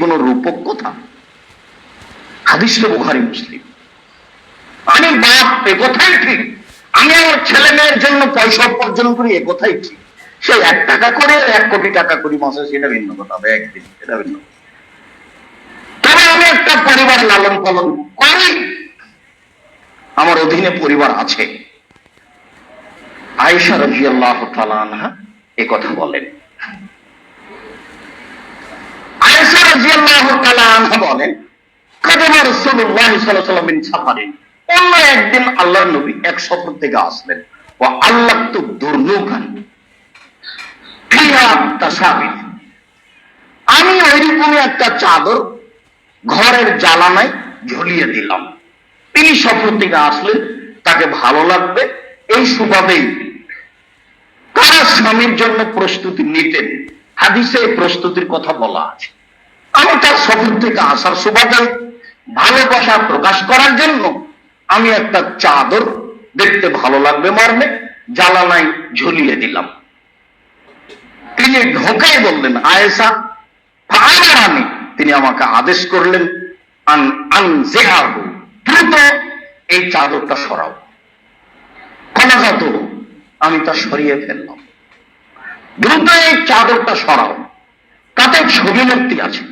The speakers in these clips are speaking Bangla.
কোন রূপক কথা। হাদিস তো বুখারি, মুসলিম। আমি বাপ, এ কথাই ঠিক। আমি আমার ছেলে মেয়ের জন্য পয়সা উপার্জন করি, এ কথাই ঠিক। সে এক টাকা করে এক কোটি টাকা করি মাসে, সেটা ভিন্ন কথা, হবে একদিন, সেটা ভিন্ন তবে আমি একটা পরিবার লালন পালন করি। আমার অধীনে পরিবার আছে। আয়েশা রাজি আল্লাহ আনহা এ কথা বলেন আয়েশা রাজি আল্লাহ আনহা আমি ওইরকমই একটা চাদর ঘরের জ্বালানায় ঝুলিয়ে দিলাম। তিনি সফর থেকে আসলেন, তাকে ভালো লাগবে, এই সুবাদেই। কারা স্বামীর জন্য প্রস্তুতি নিতেন? হাদিসে প্রস্তুতির কথা বলা আছে। আমি তার সফর থেকে আসার সুবাদে ভালোবাসা প্রকাশ করার জন্য আমি একটা চাদর দেখতে ভালো লাগবে মর্মে জ্বালানায় ঝুলিয়ে দিলাম। তিনি ঢোকাই বললেন আয়েসা আমি তিনি আমাকে আদেশ করলেন দ্রুত এই চাদরটা সরাও। কলাজাত আমি তা সরিয়ে ফেললাম। দ্রুত এই চাদরটা সরাও। তাতে ছবি মূর্তি আছে।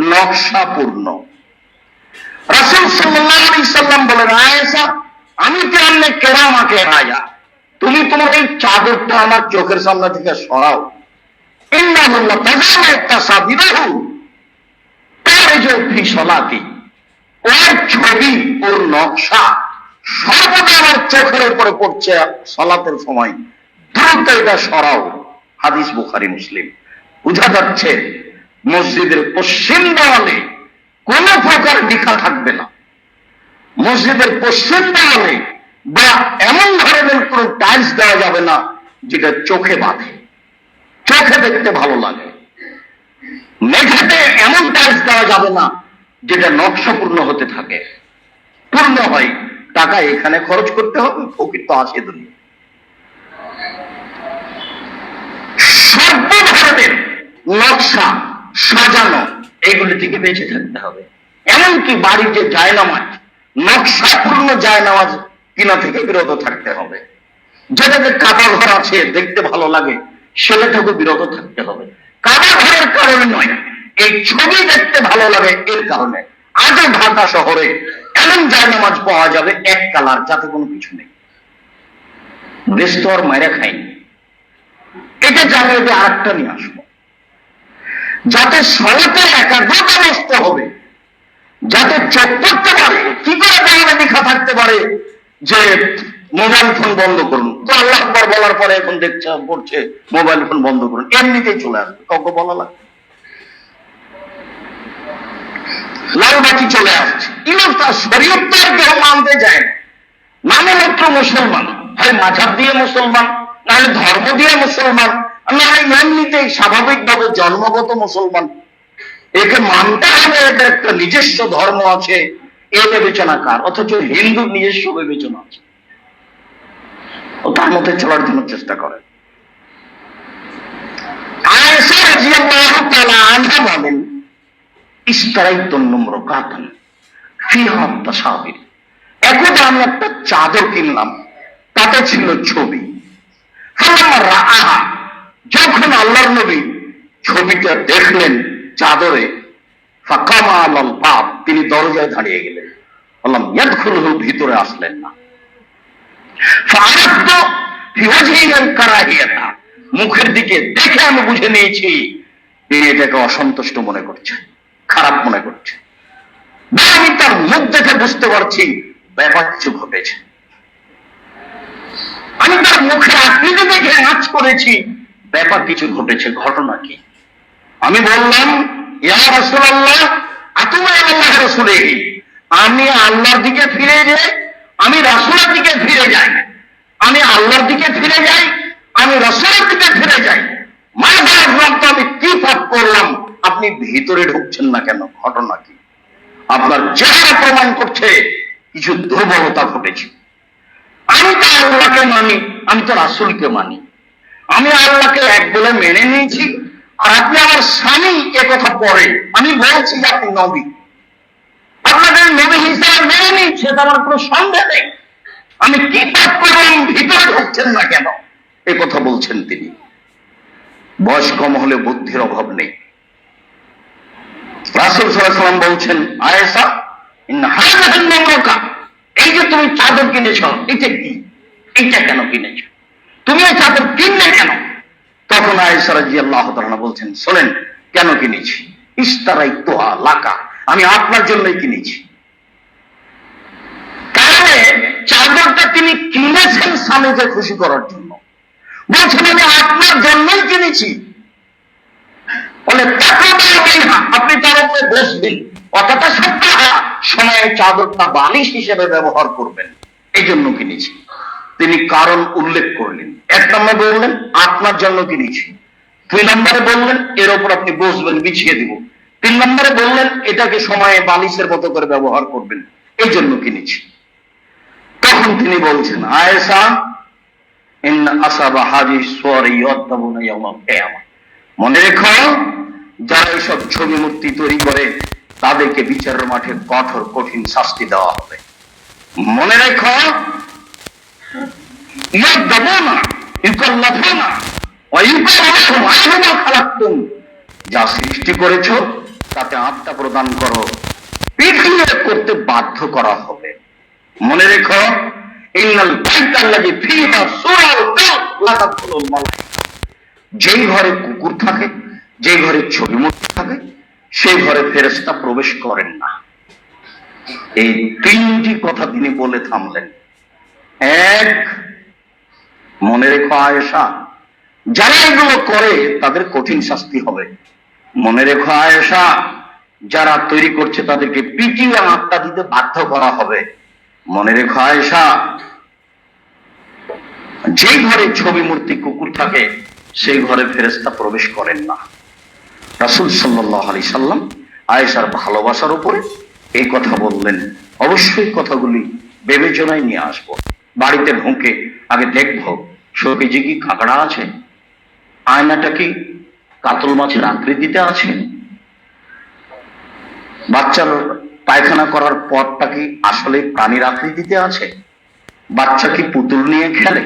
নকশাপূর্ণ। রাসূল বলেন, আয়েশা, আমি তো রাজা। তুমি তোমার এই চাদরটা আমার চোখের সামনে থেকে সরাও। ওর ছবি, ওর নকশা, সর্বদা আমার চোখের উপরে পড়ছে সলাতের সময়। দ্রুত এটা সরাও। হাদিস বুখারি, মুসলিম। বোঝা যাচ্ছে মসজিদের পশ্চিম দেওয়ালে কোন প্রকার লিখা থাকবে না। মসজিদের পশ্চিম দেওয়ালে বা এমন ধরনের কোন টাইলস দেওয়া যাবে না যেটা চোখে বাঁধে। চোখে দেখতে ভালো লাগে। মেঝেতে এমন টাইলস দেওয়া যাবে না যেটা নকশাপূর্ণ হতে থাকে। পূর্ণ হয়, টাকা এখানে খরচ করতে হবে ফকির তো আসে দুনিয়া। সর্ব ধরনের নকশা সাজানো, এগুলি থেকে বেঁচে থাকতে হবে। এমনকি বাড়ির যে জায়নামাজ নকশাপূর্ণ জায়নামাজ কিনা থেকে বিরত থাকতে হবে। যেটাতে কাবা ঘর আছে, দেখতে ভালো লাগে, সেটা থেকে বিরত থাকতে হবে। কাবা ঘরের কারণে নয়, এই ছবি দেখতে ভালো লাগে এর কারণে। আজও ঢাকা শহরে এমন জায়নামাজ পাওয়া যাবে এক কালার, যাতে কোনো কিছু নেই। আর মায়েরা খাইনি। এটা জানিয়ে দিয়ে আরেকটা নিয়ে আসব। যাতে সড়কে একাগ্রতা নষ্ট হবে, যাতে চোখ করতে পারে কি করে বাংলা লেখা থাকতে পারে যে মোবাইল ফোন বন্ধ করুন। তো আল্লাহ আকবর বলার পরে এখন দেখছে, পড়ছে মোবাইল ফোন বন্ধ করুন। এমনিতেই চলে আসবে, কাউকে বলা লাগবে লাল বাতি চলে আসছে। ইমাম তার শরীয়ত তো আর কেউ মানতে যায় না। মানে মাত্র মুসলমান। হয় মাঝাব দিয়ে মুসলমান, নাহলে ধর্ম দিয়ে মুসলমান। নাহলে এমনিতেই স্বাভাবিকভাবে জন্মগত মুসলমান। একে মানতে হবে, এদের একটা নিজস্ব ধর্ম আছে, এ বিবেচনা কার অথচ নিজস্ব বিবেচনা আছে। ও তার মধ্যে চলার জন্য চেষ্টা আমি একটা চাদর কিনলাম, তাতে ছিল ছবি। যখন আল্লাহর নবী ছবিটা দেখলেন চাদরে ফাকামা আলাল বাব, তিনি দরজায় দাঁড়িয়ে গেলেন। বললাম, ইয়াদখুলুহু, ভিতরে আসলেন না। ফাআরাফতু ফি ওয়াজহিহি কারাহিয়াতা, মুখের দিকে দেখে আমি বুঝে নিয়েছি, তিনি এটাকে অসন্তুষ্ট মনে করছেন, খারাপ মনে করছে আমি তার মুখ দেখে বুঝতে পারছি ব্যাপার ঘটেছে আমি তার মুখে আকৃতি দেখে নাচ করেছি। ব্যাপার কিছু ঘটেছে, ঘটনা কি? আমি বললাম, ইয়া রাসূলুল্লাহ, আতুমা রাসূলিহি? আমি আল্লাহর দিকে ফিরে যাই, আমি রাসূলের দিকে ফিরে যাই। আমি আল্লাহর দিকে ফিরে যাই, আমি রাসূলের দিকে ফিরে যাই। রক্ত আমি কি পাপ করলাম? আপনি ভিতরে ঢুকছেন না কেন? ঘটনা কি? আপনার চেহারা প্রমাণ করছে, কিছু দুর্বলতা ঘটেছে। আমি তো আল্লাহকে মানি, আমি তো রাসূলকে মানি। আমি আল্লাহকে এক বলে মেনে নিয়েছি, আর আপনি আমার স্বামী এ কথা পড়ে আমি বলছি যে আপনি নবী। আপনাদের নবী হিসাবে মেনে নিচ্ছে এটা আমার কোনো সন্দেহ নেই। আমি কি পাপ করলাম ভিতরে ঢুকছেন না কেন? এ কথা বলছেন তিনি। বয়স কম হলে বুদ্ধির অভাব নেই। রাসুল সাল্লাম বলছেন আয়েসা এই যে তুমি চাদর কিনেছ, এটা কি? এইটা কেন কিনেছ? তুমি এই চাদর কিনলে কেন? তখন আয়েসা রাজি আল্লাহ বলছেন শোনেন কেন কিনেছি? ইস্তারাই তোহা লাকা। আমি আপনার জন্যই কিনেছি। কারণে চাদরটা তিনি কিনেছেন স্বামীকে খুশি করার জন্য। বলছেন আমি আপনার জন্যই কিনেছি। বলে আপনি তার উপরে বসবেন। কথাটা সত্য হ্যাঁ, সময়ে চাদরটা বালিশ হিসেবে ব্যবহার করবেন। এই জন্য কিনেছি। তিনি কারণ উল্লেখ করলেন। এক নম্বর বললেন আপনার জন্য কিনেছি দুই নম্বরে বললেন, এর ওপর আপনি বসবেন, বিছিয়ে দিব। তিন নম্বরে বললেন, এটাকে সময়ে বালিশের মতো করে ব্যবহার করবেন, এই জন্য কিনেছি তখন তিনি বলছেন কিয়ামা। মনে রেখো, যারা এইসব ছবি মূর্তি তৈরি করে, তাদেরকে বিচারের মাঠে কঠোর, কঠিন শাস্তি দেওয়া হবে। মনে রেখো যা সৃষ্টি করেছ, তাতে আত্মা প্রদান করো। পৃথিবী করতে বাধ্য করা হবে। মনে রেখো, ইন্নাল সূরাল কাফ যেই ঘরে কুকুর থাকে যে ঘরে ছবি মূর্তি থাকে, সেই ঘরে ফেরেশতা প্রবেশ করেন না। এই তিনটি কথা তিনি বলে থামলেন। এক, মনে রেখো আয়েশা, যারা এগুলো করে তাদের কঠিন শাস্তি হবে। মনে রেখো আয়েশা, যারা তৈরি করছে তাদেরকে পিটিয়ে আত্মা দিতে বাধ্য করা হবে। মনে রেখো আয়েশা যে ঘরে ছবি, মূর্তি, কুকুর থাকে, সেই ঘরে ফেরেস্তা প্রবেশ করেন না। রাসুল সাল্লাহ আলি সাল্লাম আয়েশার ভালোবাসার উপরে এই কথা বললেন। অবশ্যই কথাগুলি বিবেচনায় নিয়ে আসব। বাড়িতে ঢুকে আগে দেখব শোকেজে কি কাঁকড়া আছে আয়নাটা কি কাতল মাছের আকৃতিতে আছে? বাচ্চার পায়খানা করার পথটা কি আসলে প্রাণীর আকৃতিতে আছে? বাচ্চা কি পুতুল নিয়ে খেলে?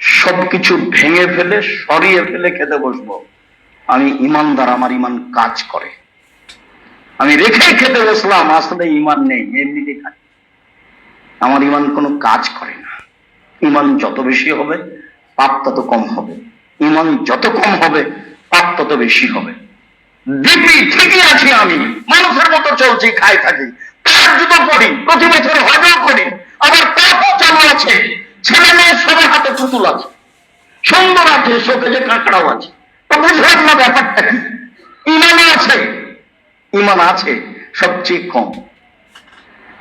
সবকিছু ভেঙে ফেলে, সরিয়ে ফেলে খেতে বসবো। আমি ইমানদার, আমার ইমান কাজ করে। আমি রেখে খেতে বসলাম, আসলে ইমান নেই এমনিতে খাই। আমার ইমান কোনো কাজ করে না। ইমান যত বেশি হবে, পাপ তত কম হবে। ইমান যত কম হবে, পাপ তত বেশি হবে। দিব্যি ঠিকই আছি আমি, মানুষের মতো চলছি, খাই থাকি। তার জুতো পড়ি প্রতি বছর হজও করি পাপও চালু আছে। ছেলে মেয়ের সবার হাতে পুতুল আছে। সুন্দর আছে যে কাঁকড়াও আছে। বুঝলাম না ব্যাপারটা কি? ইমান আছে। ইমান আছে, সবচেয়ে কম।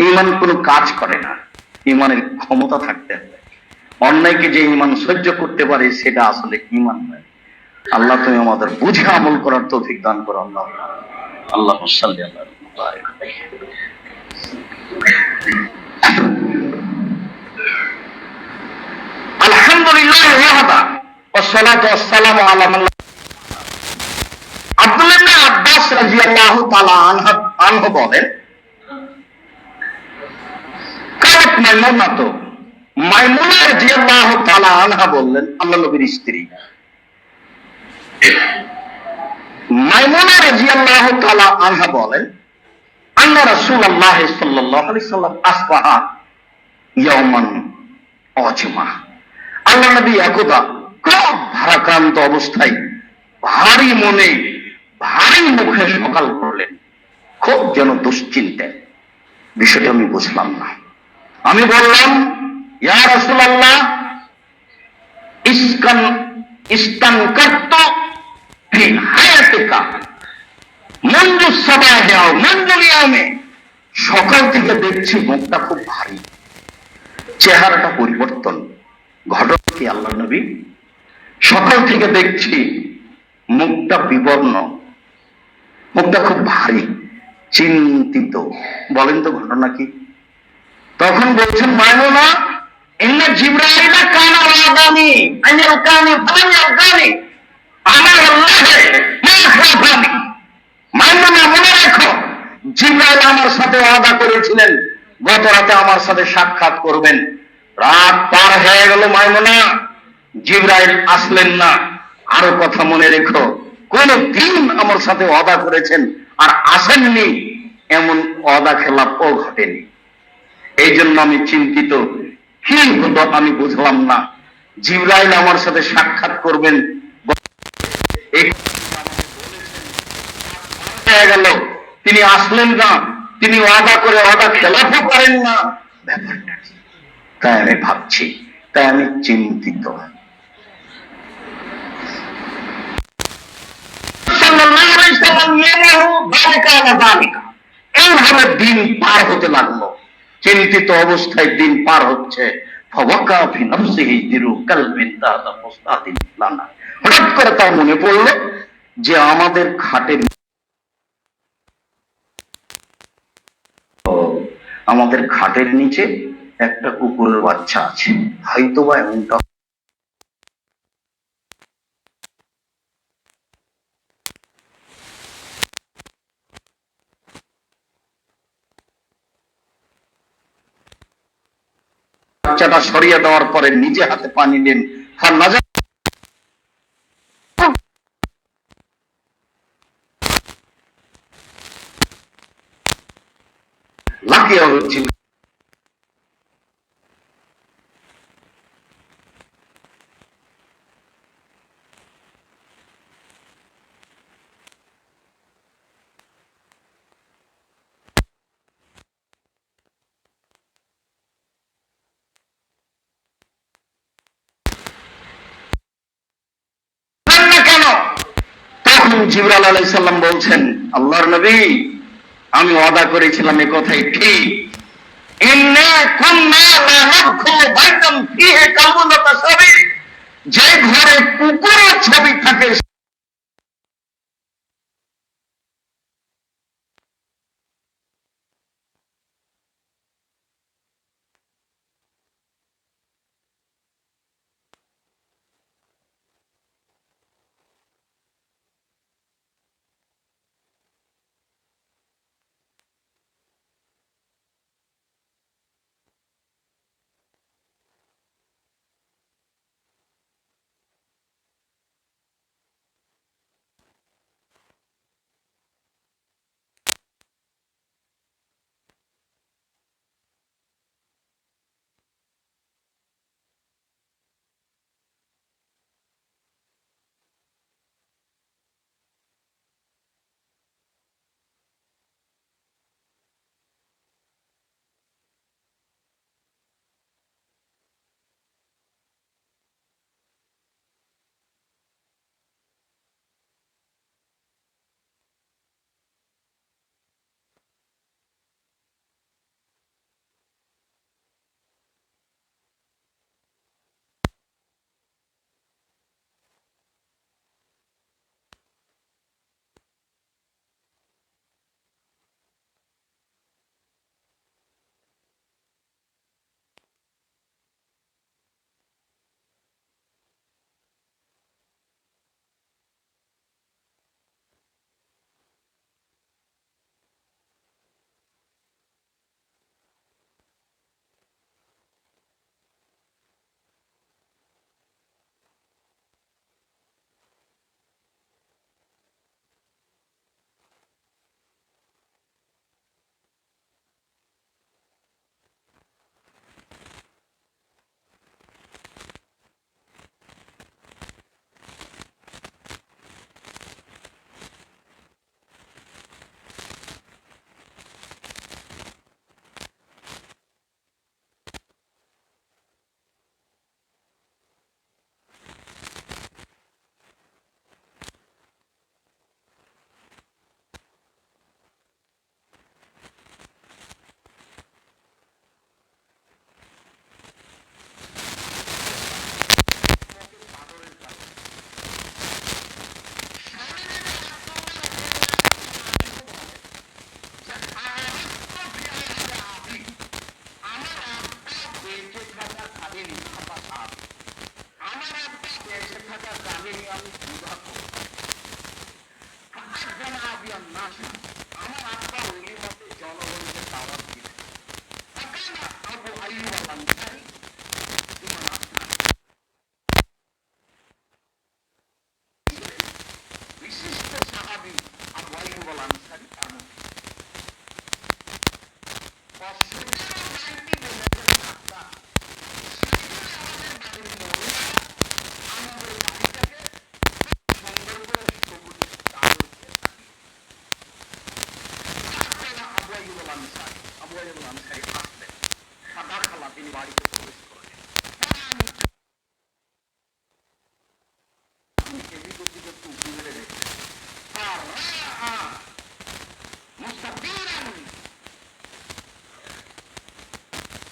ইমান কোনো কাজ করে না। ইমানের ক্ষমতা থাকতে হবে অন্যায়কে যে ইমান সহ্য করতে পারে সেটা আসলে ইমান নয় আল্লাহ তুমি আমাদের বুঝে আমল করার তৌফিক দান করো আল্লাহ আল্লাহ সাল্লি আল্লাহ আলহামদুলিল্লাহ ওয়াহদা والصلاة والسلام على من لا- আব্দুল্লাহ ইবনে আব্বাস রাদিয়াল্লাহু তাআলা আনহু আনহু বলেন কারত মাইমুনা তো মাইমুনা রাদিয়াল্লাহু তাআলা আনহা বললেন, আল্লাহ নবীর স্ত্রী। তাআলা আনহা বলেন, আন্না রাসূলুল্লাহ সাল্লাল্লাহু আলাইহি সাল্লাম আসবাহা অজমা। আল্লাহ নবী একদা খুব ভারাক্রান্ত অবস্থায় ভারী মনে, ভারী মুখে সকাল করলেন। খুব যেন দুশ্চিন্তায় বিষয়টা আমি বুঝলাম না। আমি বললাম, ইয়া রাসূলুল্লাহ, ইসকান ইসকান করত ফি হায়াতিকা। মঞ্জু সবাই যাও মঞ্জু সকাল থেকে দেখছি মুখটা খুব ভারী। চেহারাটা পরিবর্তন। ঘটনা কি আল্লাহ নবী? সকাল থেকে দেখছি মুখটা বিবর্ণ। মুখটা খুব ভারী, চিন্তিত। বলেন তো ঘটনা কি? তখন বলছেন মায়মুনা ইন্না জিব্রাইলা কানা আমার মনে রাখো, জিব্রাইল আমার সাথে করেছিলেন, গত রাতে আমার সাথে সাক্ষাৎ করবেন। রাত পার হয়ে গেল মায়মুনা জিব্রাইল আসলেন না। আরও কথা মনে রেখো কোন দিন আমার সাথে অদা করেছেন আর আসেননি, এমন ওয়াদা খেলাপও ঘটেনি। এই জন্য আমি চিন্তিত। কি হলো আমি বুঝলাম না। জিব্রাইল আমার সাথে সাক্ষাৎ করবেন। গেল। তিনি আসলেন না। তিনি ওয়াদা করে ওয়াদা খেলাফও করেন না। তাই আমি ভাবছি, তাই আমি চিন্তিত। এইভাবে দিন পার হতে লাগল। চিন্তিত অবস্থায় দিন পার হচ্ছে। হঠাৎ করে তার মনে পড়ল যে আমাদের খাটের আমাদের খাটের নিচে একটা কুকুরের বাচ্চা আছে হয়তো বা এমনটা বাচ্চাটা সরিয়ে দেওয়ার পরে নিজে হাতে পানি নিন। লাগিয়ে হচ্ছিল জানেন না কেন তখন আলাই সাল্লাম বলছেন, আল্লাহর নবী, আমি ওয়াদা করেছিলাম এ কথাই ঠিক। যে ঘরে কুকুরের ছবি থাকে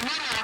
আমার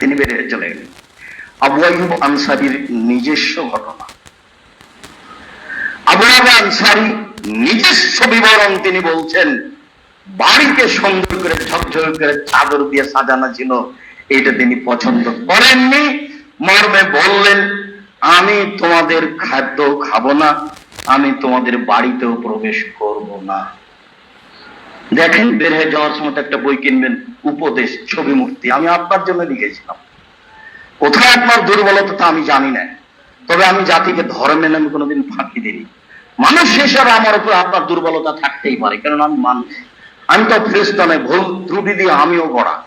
তিনি বেরিয়ে চলে গেলেন আবু আইয়ুব আনসারীর নিজস্ব ঘটনা। আবু আইয়ুব আনসারী নিজস্ব বিবরণ তিনি বলছেন, বাড়িকে সুন্দর করে, ঝকঝক করে চাদর দিয়ে সাজানো ছিল, এটা তিনি পছন্দ করেননি। মর্মে বললেন, আমি তোমাদের খাদ্য খাব না, আমি তোমাদের বাড়িতেও প্রবেশ করব না। দেখেন বের হয়ে যাওয়ার সময় একটা বই কিনবেন, উপদেশ, ছবি মূর্তি। আমি আপনার জন্য লিখেছিলাম। কোথায় আপনার দুর্বলতা তা আমি জানি না। তবে আমি জাতিকে ধর্মে আমি কোনোদিন ফাঁকি দিইনি। মানুষ হিসাবে আমার উপর আপনার দুর্বলতা থাকতেই পারে কারণ আমি মানুষ। আমি তো ফেরস্তানে ভুল ত্রুটি দিয়ে আমিও গড়া।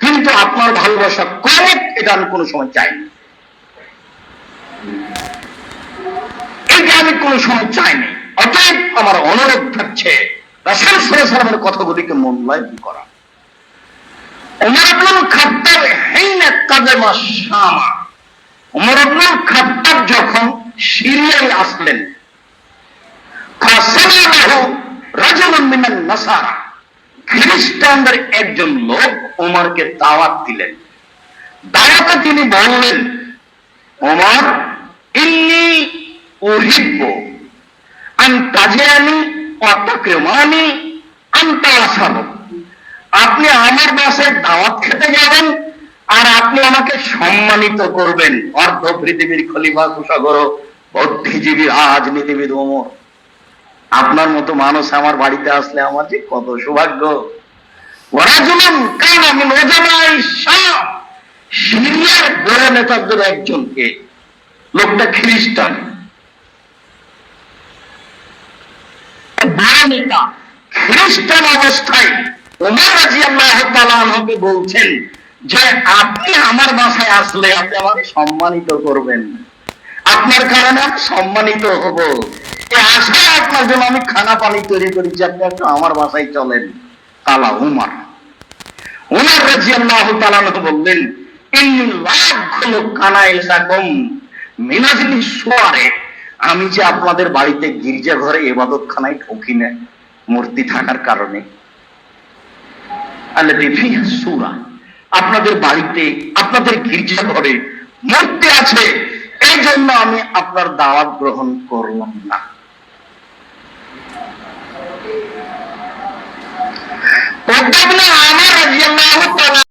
কিন্তু আপনার ভালোবাসা কমে এটা আমি কোনো সময় চাইনি। এটা আমি কোনো সময় চাইনি। অতএব আমার অনুরোধ থাকছে রাসূল কথাগুলিকে মূল্যায়ন করা। ইবনুল খাত্তাব শামা। ইবনুল খাত্তাব যখন সিরিয়ায় আসলেন ফাসালাহু রাজুলুন মিনান নাসারা। খ্রিস্টানদের একজন লোক ওমরকে দাওয়াত দিলেন। দাওয়াতে তিনি বললেন ওমর ইন্নি উহিব্ব আন অতাক্রমানি আনতা আপনি আমার বাসায় দাওয়াত খেতে যাবেন আর আপনি আমাকে সম্মানিত করবেন। অর্ধ পৃথিবীর খলিফা, কুশাগর, বুদ্ধিজীবী, রাজনীতিবিদ ওমর। আপনার মতো মানুষ আমার বাড়িতে আসলে আমার যে কত সৌভাগ্য। ওরা জুলুম, কান আমি ওজামাই শাহ। সিরিয়ার বড় নেতাদের একজনকে, লোকটা খ্রিস্টান। বড় খ্রিস্টান অবস্থায় ওমর রাজিয়াল্লাহু তাআলা আনহুকে বলছেন, যে আপনি আমার বাসায় আসলে আপনি আমাকে সম্মানিত করবেন। আপনার কারণে আমি সম্মানিত হব। আশায় আপনার জন্য আমি খানা পানি তৈরি করেছি, আপনি একটু আমার বাসায় চলেন। তালা উমার। উমার রাজিয়াল্লাহু তাআলা আনহু বললেন, ইন্নি লাখুল কানাইল সাকুম মিনাজিনি সোয়ারে। আমি যে আপনাদের বাড়িতে গির্জা ঘরে এবাদত খানায় ঢুকি না মূর্তি থাকার কারণে। সূরা। আপনাদের বাড়িতে, আপনাদের গির্জা ঘরে মূর্তি আছে। এই জন্য আমি আপনার দাওয়াত গ্রহণ করলাম না। আমার